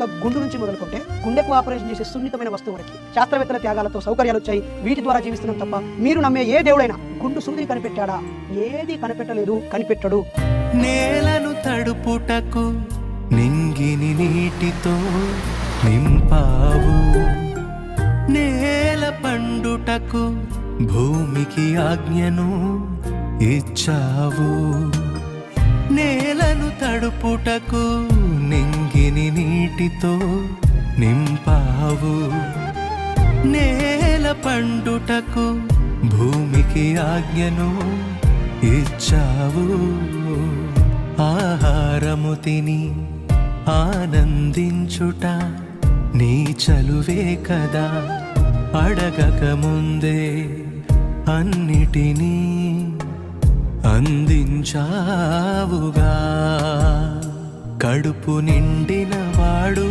యొక్క గుండు నుంచి మొదలుకుంటే గుండెకు ఆపరేషన్ చేసే సున్నితమైన వస్తువు వరకు శాస్త్రవేత్తల త్యాగాలతో సౌకర్యాలు వచ్చాయి. వీటి ద్వారా జీవిస్తున్నాం తప్ప మీరు నమ్మే ఏ దేవుడైనా గుండు సూదిని కనిపెట్టాడా? ఏది కనిపెట్టలేదు కనిపెట్టడు. నేలను తడుపుటకు నింగిని నీటితో నింపావు. నేల పండుటకు భూమికి ఆజ్ఞను ఇచ్చావు. నేలను తడుపుటకు నింగిని నీటితో నింపావు. నేల పండుటకు భూమికి ఆజ్ఞను ఇచ్చావు. ఆహారము తిని ఆనందించుట నీ చలువే కదా. అడగక ముందే అన్నిటినీ అందించావుగా. కడుపు నిండిన వాడు